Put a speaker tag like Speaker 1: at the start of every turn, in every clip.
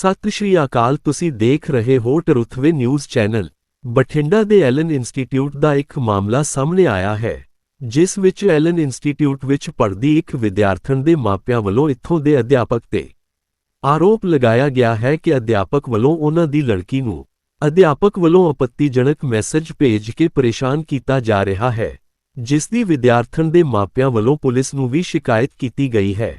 Speaker 1: ਸਤਿ ਸ਼੍ਰੀ ਅਕਾਲ, ਤੁਸੀਂ ਦੇਖ ਰਹੇ ਹੋ ਟਰੁਥਵੇ ਨਿਊਜ਼ ਚੈਨਲ। ਬਠਿੰਡਾ ਦੇ ਐਲਨ ਇੰਸਟੀਚਿਊਟ ਦਾ ਇੱਕ ਮਾਮਲਾ ਸਾਹਮਣੇ ਆਇਆ ਹੈ, ਜਿਸ ਵਿੱਚ ਐਲਨ ਇੰਸਟੀਚਿਊਟ ਵਿੱਚ ਪੜ੍ਹਦੀ ਇੱਕ ਵਿਦਿਆਰਥਣ ਦੇ ਮਾਪਿਆਂ ਵੱਲੋਂ ਇੱਥੋਂ ਦੇ ਅਧਿਆਪਕ ਤੇ ਆਰੋਪ ਲਗਾਇਆ ਗਿਆ ਹੈ ਕਿ ਅਧਿਆਪਕ ਵੱਲੋਂ ਉਹਨਾਂ ਦੀ ਲੜਕੀ ਨੂੰ ਅਧਿਆਪਕ ਵੱਲੋਂ ਆਪੱਤੀਜਨਕ ਮੈਸੇਜ ਭੇਜ ਕੇ ਪਰੇਸ਼ਾਨ ਕੀਤਾ ਜਾ ਰਿਹਾ ਹੈ, ਜਿਸ ਦੀ ਵਿਦਿਆਰਥਣ ਦੇ ਮਾਪਿਆਂ ਵੱਲੋਂ ਪੁਲਿਸ ਨੂੰ ਵੀ ਸ਼ਿਕਾਇਤ ਕੀਤੀ ਗਈ ਹੈ।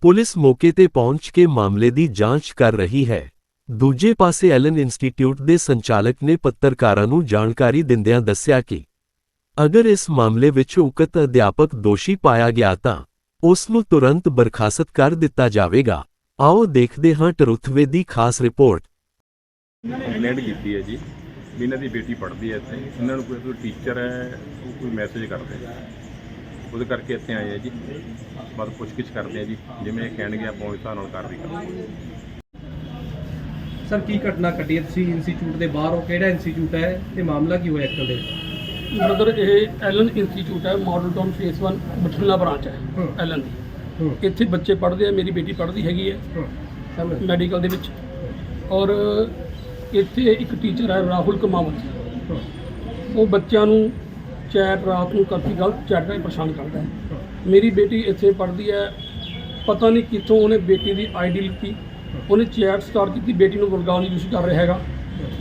Speaker 1: ਪੁਲਿਸ ਮੌਕੇ ਤੇ ਪਹੁੰਚ ਕੇ ਮਾਮਲੇ ਦੀ ਜਾਂਚ ਕਰ ਰਹੀ ਹੈ। ਦੂਜੇ ਪਾਸੇ ਐਲਨ ਇੰਸਟੀਚਿਊਟ ਦੇ ਸੰਚਾਲਕ ਨੇ ਪੱਤਰਕਾਰਾਂ ਨੂੰ ਜਾਣਕਾਰੀ ਦਿੰਦਿਆਂ ਦੱਸਿਆ ਕਿ ਅਗਰ ਇਸ ਮਾਮਲੇ ਵਿੱਚ ਉਕਤ ਅਧਿਆਪਕ ਦੋਸ਼ੀ ਪਾਇਆ ਗਿਆ ਤਾਂ ਉਸ ਨੂੰ ਤੁਰੰਤ ਬਰਖਾਸਤ ਕਰ ਦਿੱਤਾ ਜਾਵੇਗਾ। ਆਓ ਦੇਖਦੇ ਹਾਂ ਟਰੁਥਵੇ ਦੀ ਖਾਸ ਰਿਪੋਰਟ।
Speaker 2: ਕੰਪਲੇਂਟ ਕੀਤੀ ਹੈ ਜੀ। ਵੀ ਇਹਨਾਂ ਦੀ ਬੇਟੀ ਪੜ੍ਹਦੀ ਹੈ ਇੱਥੇ। ਇਹਨਾਂ ਨੂੰ ਕੋਈ ਟੀਚਰ ਹੈ, ਉਹ ਕੋਈ ਮੈਸੇਜ ਕਰਦੇ ਉਹਦੇ ਕਰਕੇ ਇੱਥੇ ਆਏ ਆ ਜੀ। ਬਾਅਦ ਪੁੱਛਗਿੱਛ ਕਰਦੇ ਆ ਜੀ। ਜਿਵੇਂ ਇਹ ਕਹਿਣਗੇ ਆਪਾਂ ਉਸ ਹਿਸਾਬ ਨਾਲ ਕਾਰਵਾਈ ਕਰਾਂਗੇ।
Speaker 3: ਸਰ ਕੀ ਘਟਨਾ ਘਟੀ ਹੈ? ਤੁਸੀਂ ਇੰਸਟੀਚਿਊਟ ਦੇ ਬਾਹਰ ਹੋ। ਕਿਹੜਾ ਇੰਸਟੀਚਿਊਟ ਹੈ? ਤੇ ਮਾਮਲਾ ਕੀ ਹੋਇਆ ਐਕਚੁਅਲ ਦੇ?
Speaker 4: ਬ੍ਰਦਰ ਇਹ ਐਲਨ ਇੰਸਟੀਚਿਊਟ ਹੈ। Model town phase 1 Bathinda branch ਹੈ। ਐਲਨ। ਦੀ ਇੱਥੇ ਬੱਚੇ ਪੜ੍ਹਦੇ ਆ। ਮੇਰੀ ਬੇਟੀ ਪੜ੍ਹਦੀ ਹੈਗੀ ਹੈ। ਮੈਡੀਕਲ ਦੇ ਵਿੱਚ। ਔਰ ਇੱਥੇ ਇੱਕ ਟੀਚਰ ਹੈ ਰਾਹੁਲ ਕਮਾਵਤ ਉਹ ਬੱਚਿਆਂ ਨੂੰ ਚੈਟ ਰਾਤ ਨੂੰ ਕਾਫੀ ਗਲਤ ਚੈਟ ਕਰਕੇ ਪਰੇਸ਼ਾਨ ਕਰਦਾ ਹੈ। ਮੇਰੀ ਬੇਟੀ ਇੱਥੇ ਪੜ੍ਹਦੀ ਹੈ, ਪਤਾ ਨਹੀਂ ਕਿੱਥੋਂ ਉਹਨੇ ਬੇਟੀ ਦੀ ਆਈਡੀ ਲਿੱਤੀ। ਉਹਨੇ ਚੈਟ ਸਟਾਰਟ ਕੀਤੀ, ਬੇਟੀ ਨੂੰ ਵਰਗਾਉਣ ਯੂਜ ਕਰ ਰਿਹਾ ਹੈਗਾ।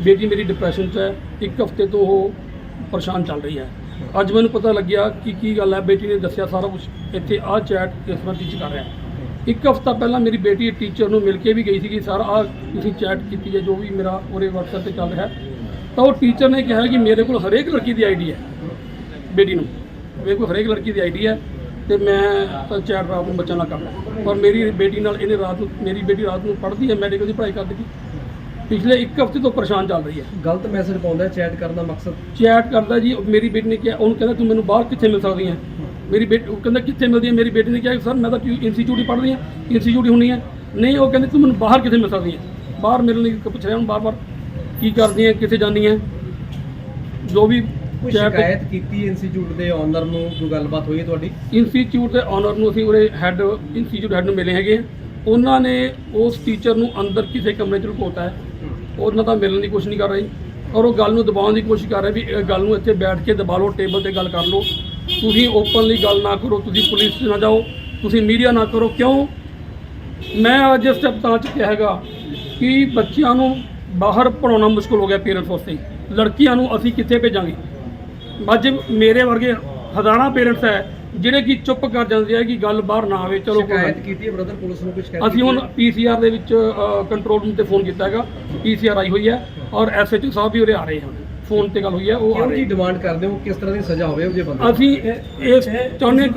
Speaker 4: ਬੇਟੀ ਮੇਰੀ ਡਿਪਰੈਸ਼ਨ 'ਚ ਹੈ, ਇੱਕ ਹਫ਼ਤੇ ਤੋਂ ਉਹ ਪਰੇਸ਼ਾਨ ਚੱਲ ਰਹੀ ਹੈ। ਅੱਜ ਮੈਨੂੰ ਪਤਾ ਲੱਗਿਆ ਕਿ ਕੀ ਗੱਲ ਹੈ, ਬੇਟੀ ਨੇ ਦੱਸਿਆ ਸਾਰਾ ਕੁਝ ਇੱਥੇ ਆਹ ਚੈਟ ਇਸ ਤਰ੍ਹਾਂ ਟੀਚ ਕਰ ਰਿਹਾ ਇੱਕ ਹਫ਼ਤਾ ਪਹਿਲਾਂ ਮੇਰੀ ਬੇਟੀ ਟੀਚਰ ਨੂੰ ਮਿਲ ਕੇ ਵੀ ਗਈ ਸੀਗੀ, ਸਰ, ਆਹ ਤੁਸੀਂ ਚੈਟ ਕੀਤੀ ਹੈ, ਜੋ ਵੀ ਮੇਰਾ ਉਹਦੇ WhatsApp ਤੇ ਚੱਲ ਰਿਹਾ ਤਾਂ ਉਹ ਟੀਚਰ ਨੇ ਕਿਹਾ ਕਿ ਮੇਰੇ ਕੋਲ ਹਰੇਕ ਲੜਕੀ ਦੀ ਆਈਡੀ ਹੈ। ਬੇਟੀ ਨੂੰ। ਮੇਰੇ ਕੋਲ ਹਰੇਕ ਲੜਕੀ ਦੀ ਆਈਡੀ ਹੈ ਤੇ ਮੈਂ ਤਾਂ ਚੈਟ ਰਾਤ ਨੂੰ ਬੱਚਾ ਨਾਲ ਕਰਦਾ। ਪਰ ਮੇਰੀ ਬੇਟੀ ਨਾਲ ਇਹਨੇ ਰਾਤ ਨੂੰ ਮੇਰੀ ਬੇਟੀ ਰਾਤ ਨੂੰ ਪੜ੍ਹਦੀ ਹੈ ਮੈਡੀਕਲ ਦੀ ਪੜ੍ਹਾਈ ਕਰਦੀ। ਸੀ ਪਿਛਲੇ ਇੱਕ ਹਫ਼ਤੇ ਤੋਂ ਪਰੇਸ਼ਾਨ ਚੱਲ ਰਹੀ ਹੈ।
Speaker 3: ਗਲਤ ਮੈਸੇਜ ਪਾਉਂਦਾ ਚੈਟ ਕਰਨ ਦਾ ਮਕਸਦ?
Speaker 4: ਚੈਟ ਕਰਦਾ ਜੀ ਮੇਰੀ ਬੇਟੀ ਨੇ ਕਿਹਾ ਉਹਨੂੰ ਕਹਿੰਦਾ ਤੂੰ ਮੈਨੂੰ ਬਾਹਰ ਕਿੱਥੇ ਮਿਲ ਸਕਦੀ ਹੈ? ਮੇਰੀ ਬੇਟੀ ਉਹ ਕਹਿੰਦਾ ਕਿੱਥੇ ਮਿਲਦੀ ਹੈ? ਮੇਰੀ ਬੇਟੀ ਨੇ ਕਿਹਾ ਸਰ ਮੈਂ ਤਾਂ ਇੰਸਟੀਚਿਊਟ ਹੀ ਪੜ੍ਹਦੀ ਹਾਂ ਇੰਸਟੀਚਿਊਟ ਹੀ ਹੁੰਨੀ ਹੈ। ਨਹੀਂ ਉਹ ਕਹਿੰਦੇ ਤੂੰ ਮੈਨੂੰ ਬਾਹਰ ਕਿੱਥੇ ਮਿਲ ਸਕਦੀ ਹੈ? ਬਾਹਰ ਮਿਲਣ ਲਈ ਪੁੱਛ ਰਿਹਾ ਹੁਣ ਬਾਰ-ਬਾਰ ਕੀ ਕਰਦੀ ਹੈ ਕਿੱਥੇ ਜਾਂਦੀ ਹੈ? ਜੋ ਵੀ
Speaker 3: ਕੋਈ ਸ਼ਿਕਾਇਤ ਕੀਤੀ ਇੰਸਟੀਚਿਊਟ ਦੇ ਓਨਰ ਨੂੰ ਜੋ ਗੱਲਬਾਤ ਹੋਈ ਹੈ ਤੁਹਾਡੀ?
Speaker 4: ਇੰਸਟੀਚਿਊਟ ਦੇ ਓਨਰ ਨੂੰ ਅਸੀਂ ਉਹਦੇ ਹੈੱਡ ਇੰਸਟੀਚਿਊਟ ਹੈੱਡ ਨੂੰ ਮਿਲੇ ਹੈਗੇ ਹਾਂ। ਉਹਨਾਂ ਨੇ ਉਸ ਟੀਚਰ ਨੂੰ ਅੰਦਰ ਕਿਸੇ ਕਮਰੇ 'ਚ ਲੁਕੋਤਾ ਹੈ। ਉਹਨਾਂ ਦਾ ਮਿਲਣ ਦੀ ਕੋਸ਼ਿਸ਼ ਨਹੀਂ ਕਰ ਰਹੀ। ਔਰ ਉਹ ਗੱਲ ਨੂੰ ਦਬਾਉਣ ਦੀ ਕੋਸ਼ਿਸ਼ ਕਰ ਰਹੇ ਵੀ ਇਹ ਗੱਲ ਨੂੰ ਇੱਥੇ ਬੈਠ ਕੇ ਦਬਾ ਲਓ ਟੇਬਲ ਤੇ ਗੱਲ ਕਰ ਲਓ। ਤੁਸੀਂ ਓਪਨਲੀ ਗੱਲ ਨਾ ਕਰੋ ਤੁਸੀਂ ਪੁਲਿਸ 'ਚ ਨਾ ਜਾਓ ਤੁਸੀਂ ਮੀਡੀਆ ਨਾ ਕਰੋ। ਕਿਉਂ? ਮੈਂ ਅੱਜ ਸਟੈਪ ਤਾਂ ਚੁੱਕਿਆ ਹੈਗਾ ਕਿ ਬੱਚਿਆਂ ਨੂੰ ਬਾਹਰ ਪੜਾਉਣਾ ਮੁਸ਼ਕਲ ਹੋ ਗਿਆ ਪੇਰੈਂਟਸ ਵਾਸਤੇ। ਲੜਕੀਆਂ ਨੂੰ ਅਸੀਂ ਕਿੱਥੇ ਭੇਜਾਂਗੇ? ਅੱਜ ਮੇਰੇ ਵਰਗੇ ਹਜ਼ਾਰਾਂ ਪੇਰੈਂਟਸ ਹੈ ਜਿਹੜੇ ਕਿ ਚੁੱਪ ਕਰ ਜਾਂਦੇ ਆ ਕਿ ਗੱਲ ਬਾਹਰ ਨਾ ਆਵੇ ਚਲੋ
Speaker 3: ਸ਼ਿਕਾਇਤ। ਕੀਤੀ ਹੈ ਬ੍ਰਦਰ ਪੁਲਿਸ ਨੂੰ ਕੋਈ ਸ਼ਿਕਾਇਤ
Speaker 4: ਅਸੀਂ ਹੁਣ ਪੀਸੀਆਰ ਦੇ ਵਿੱਚ ਕੰਟਰੋਲ ਰੂਮ ਤੇ ਫੋਨ ਕੀਤਾ ਹੈਗਾ। ਪੀਸੀਆਰ ਆਈ ਹੋਈ ਹੈ ਔਰ ਐਸਐਚਓ ਸਾਹਿਬ ਵੀ ਉਰੇ ਆ ਰਹੇ ਹਨ। ਫੋਨ ਤੇ ਗੱਲ ਹੋਈ ਹੈ ਉਹ ਆ
Speaker 3: ਕਿਉਂ
Speaker 4: ਰਹੇ।
Speaker 3: ਡਿਮਾਂਡ ਕਰਦੇ ਹੋ? ਕਿਸ ਤਰ੍ਹਾਂ ਦੀ ਸਜ਼ਾ ਹੋਵੇ ਉਹਦੇ ਬੰਦੇ
Speaker 4: ਅਸੀਂ ਇਹ- ਇਸ ਚਾਹੁੰਦੇ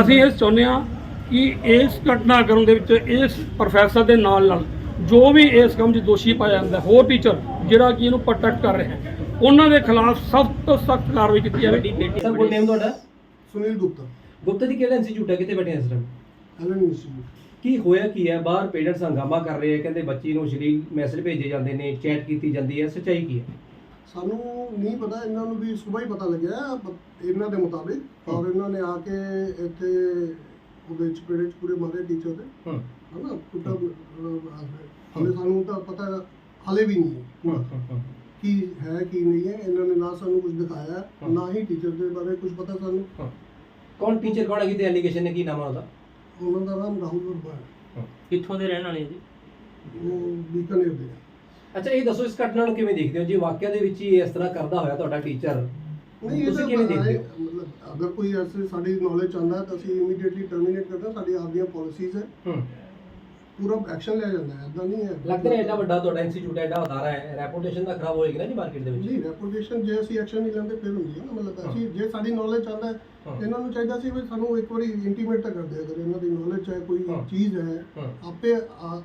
Speaker 4: ਅਸੀਂ ਇਸ ਚਾਹੁੰਦੇ ਹਾਂ ਕਿ ਇਸ ਘਟਨਾਕ੍ਰਮ ਦੇ ਵਿੱਚ ਇਸ ਪ੍ਰੋਫੈਸਰ ਦੇ ਨਾਲ ਨਾਲ ਜੋ ਵੀ ਇਸ ਕੰਮ 'ਚ ਦੋਸ਼ੀ ਪਾਇਆ ਜਾਂਦਾ ਹੋਰ ਟੀਚਰ ਜਿਹੜਾ ਕਿ ਇਹਨੂੰ ਪ੍ਰੋਟੈਕਟ ਕਰ ਰਿਹਾ ਹੈ। ਉਹਨਾਂ ਦੇ ਖਿਲਾਫ ਸਖਤ ਤੋਂ ਸਖਤ ਕਾਰਵਾਈ ਕੀਤੀ ਜਾਵੇ।
Speaker 3: ਸਰ ਕੋਈ ਨੇਮ ਤੁਹਾਡਾ?
Speaker 5: ਸੁਨੀਲ ਗੁਪਤਾ।
Speaker 3: ਗੁਪਤਾ ਜੀ ਕਿਹੜਾ ਇੰਸਟੀਚਿਊਟ ਹੈ ਕਿੱਥੇ ਬੈਠੇ ਇਸ ਟਾਈਮ
Speaker 5: ਐਲਨ ਇੰਸਟੀਚਿਊਟ
Speaker 3: ਕੀ ਹੋਇਆ ਕੀ ਹੈ? ਬਾਹਰ ਪੇਰੈਂਟਸ ਹੰਗਾਮਾ ਕਰ ਰਹੇ ਆ ਕਹਿੰਦੇ ਬੱਚੀ ਨੂੰ ਸ਼ਲੀਲ ਮੈਸੇਜ ਭੇਜੇ ਜਾਂਦੇ ਨੇ ਚੈਟ ਕੀਤੀ ਜਾਂਦੀ ਹੈ ਸੱਚਾਈ ਕੀ ਹੈ?
Speaker 5: ਸਾਨੂੰ ਨਹੀਂ ਪਤਾ ਇਹਨਾਂ ਨੂੰ ਵੀ ਸਵੇਰ ਹੀ ਪਤਾ ਲੱਗਿਆ ਪ- ਇਹਨਾਂ ਦੇ ਮੁਤਾਬਿਕ। ਔਰ ਇਹਨਾਂ ਨੇ ਆ ਕੇ ਇੱਥੇ ਉਹਦੇ ਚ ਪੇੜੇ ਚ ਪੂਰੇ ਮਾਰੇ ਟੀਚਰ ਦੇ।
Speaker 3: ਹੂੰ।
Speaker 5: ਹਨਾ? ਕੁੱਟਾ ਹਲੇ ਸਾਨੂੰ ਤਾਂ ਪਤਾ ਹਲੇ ਵੀ ਨਹੀਂ ਹੈ। ਪੂਰਾ ਕੀ ਹੈ ਕੀ ਨਹੀਂ ਹੈ ਇਹਨਾਂ ਨੇ ਨਾ ਸਾਨੂੰ ਕੁਝ ਦਿਖਾਇਆ
Speaker 3: ਹਾਂ।
Speaker 5: ਨਾ ਹੀ ਟੀਚਰ ਦੇ ਬਾਰੇ ਕੁਝ ਪਤਾ ਸਾਨੂੰ।
Speaker 3: ਕੌਣ ਟੀਚਰ ਕੌਣ ਹੈ ਕਿਤੇ ਐਲੀਗੇਸ਼ਨ ਨੇ ਕੀ ਨਾਮ ਹੈ ਉਹਦਾ?
Speaker 5: ਉਹਨਾਂ ਦਾ ਨਾਮ ਰਾਹੁਲ ਵਰਮਾ ਹੈ।
Speaker 6: ਕਿੱਥੋਂ ਦੇ ਰਹਿਣ ਵਾਲੇ ਆ ਜੀ?
Speaker 5: ਉਹ ਬੀਕਾਨੇਰ ਦੇ ਹੈ
Speaker 3: ਅੱਛਾ ਇਹ ਦੱਸੋ ਇਸ ਘਟਨਾ ਨੂੰ ਕਿਵੇਂ ਦੇਖਦੇ ਹੋ? ਜੀ ਵਾਕਿਆ ਦੇ ਵਿੱਚ ਹੀ ਇਸ ਤਰ੍ਹਾਂ ਕਰਦਾ ਹੋਇਆ ਤੁਹਾਡਾ ਟੀਚਰ
Speaker 5: ਨਹੀਂ ਇਹ
Speaker 3: ਤੁਸੀਂ
Speaker 5: ਤਾਂ
Speaker 3: ਕਿਵੇਂ ਦੇਖਦੇ
Speaker 5: ਹੈ,
Speaker 3: ਹੋ
Speaker 5: ਮਤਲਬ ਅਗਰ ਕੋਈ ਐਸੇ ਸਾਡੀ ਨੌਲੇਜ ਚਾਹੁੰਦਾ ਹੈ ਤਾਂ ਅਸੀਂ ਇਮੀਡੀਏਟਲੀ ਟਰਮੀਨੇਟ ਕਰਦੇ ਹਾਂ ਸਾਡੀ ਆਪਦੀਆਂ ਪਾਲਿਸੀਜ਼ ਹੈ।
Speaker 3: ਹੂੰ।
Speaker 5: ਪੂਰਾ ਐਕਸ਼ਨ ਲਿਆ ਜਾਂਦਾ ਹੈ ਇਦਾਂ ਨਹੀਂ ਹੈ।
Speaker 3: ਲੱਗਦਾ ਹੈ ਐਡਾ ਵੱਡਾ ਤੁਹਾਡਾ ਇੰਸਟੀਚਿਊਟ ਐਡਾ ਅਦਾਰਾ ਹੈ ਰੈਪੂਟੇਸ਼ਨ ਤਾਂ ਖਰਾਬ ਹੋਏਗੀ ਨਾ ਜੀ ਮਾਰਕੀਟ ਦੇ ਵਿੱਚ।
Speaker 5: ਜੀ ਰੈਪੂਟੇਸ਼ਨ ਜੇ ਅਸੀਂ ਐਕਸ਼ਨ ਨਹੀਂ ਲੈਂਦੇ ਫਿਰ ਹੁੰਦੀ ਹੈ ਨਾ ਮਤਲਬ ਅਸੀਂ ਜੇ ਸਾਡੀ ਨੌਲੇਜ ਚਾਹੁੰਦਾ ਹੈ
Speaker 3: ਹਾਂ।
Speaker 5: ਇਹਨਾਂ ਨੂੰ ਚਾਹੀਦਾ ਸੀ ਵੀ ਸਾਨੂੰ ਇੱਕ ਵਾਰੀ ਇੰਟੀਮੇਟ ਤਾਂ ਕਰਦੇ ਅਗਰ ਇਹਨਾਂ ਦੀ ਨੌਲੇਜ ਹੈ ਕੋਈ
Speaker 3: ਹਾਂ।
Speaker 5: ਚੀਜ਼ ਹੈ
Speaker 3: ਹਾਂ।
Speaker 5: ਆਪੇ ਆ-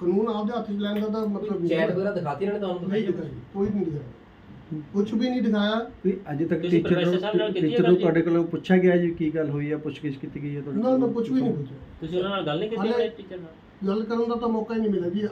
Speaker 5: ਕਾਨੂੰਨ ਆਪਦੇ ਹੱਥ 'ਚ ਲੈਣ ਦਾ ਤਾਂ ਮਤਲਬ ਨਹੀਂ
Speaker 3: ਚੈਟ
Speaker 5: ਹੈ।
Speaker 3: ਵਗੈਰਾ ਦਿਖਾਤੀ ਇਹਨਾਂ ਨੇ ਤੁਹਾਨੂੰ
Speaker 5: ਨਹੀਂ
Speaker 3: ਦਿਖਾਈ
Speaker 5: ਕੋਈ ਨਹੀਂ ਦਿਖਾਇਆ। ਕੁਝ ਵੀ ਨਹੀਂ ਦਿਖਾਇਆ।
Speaker 7: ਵੀ ਅਜੇ ਤੱਕ
Speaker 6: ਤੁਸੀਂ
Speaker 7: ਟੀਚਰ
Speaker 6: ਪ੍ਰੋਫੈਸਰ ਸਾਹਿਬ ਨਾਲ
Speaker 7: ਨੂੰ
Speaker 6: ਕੀਤੀ ਹੈ
Speaker 7: ਟੀਚਰ
Speaker 6: ਗੱਲ
Speaker 7: ਨੂੰ
Speaker 6: ਜੀ?
Speaker 7: ਤੁਹਾਡੇ ਕੋਲੋਂ ਪੁੱਛਿਆ ਗਿਆ ਜੀ ਕੀ ਗੱਲ ਹੋਈ ਹੈ ਪੁੱਛਗਿੱਛ ਕੀਤੀ ਗਈ ਹੈ ਤੁਹਾਡੇ
Speaker 5: ਨਾ ਨਾ
Speaker 7: ਕੋਲੋਂ?
Speaker 5: ਕੁਝ ਵੀ ਨਹੀਂ ਪੁੱਛਿਆ।
Speaker 6: ਤੁਸੀਂ ਉਹਨਾਂ ਨਾਲ ਗੱਲ ਨਹੀਂ ਕੀਤੀ ਆਪਣੇ ਟੀਚਰ ਨਾਲ?
Speaker 5: ਗੱਲ ਕਰਨ ਦਾ ਤਾਂ ਮੌਕਾ ਹੀ ਨਹੀਂ ਮਿਲਿਆ ਜੀ।